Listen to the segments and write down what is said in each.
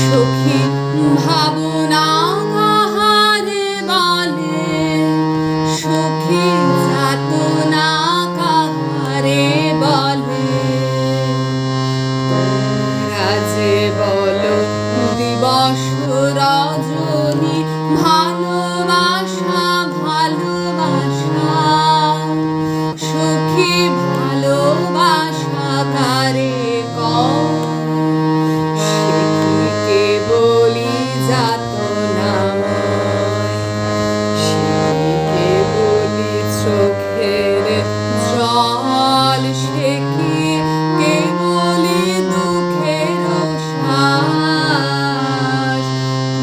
সখী ভাবনা কাহারে বলে? সখী যাতনা কাহারে বলে? তোরা যে বলে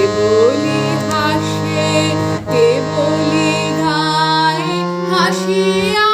কেবলি হাসে কেবলি গায় হাসিয়া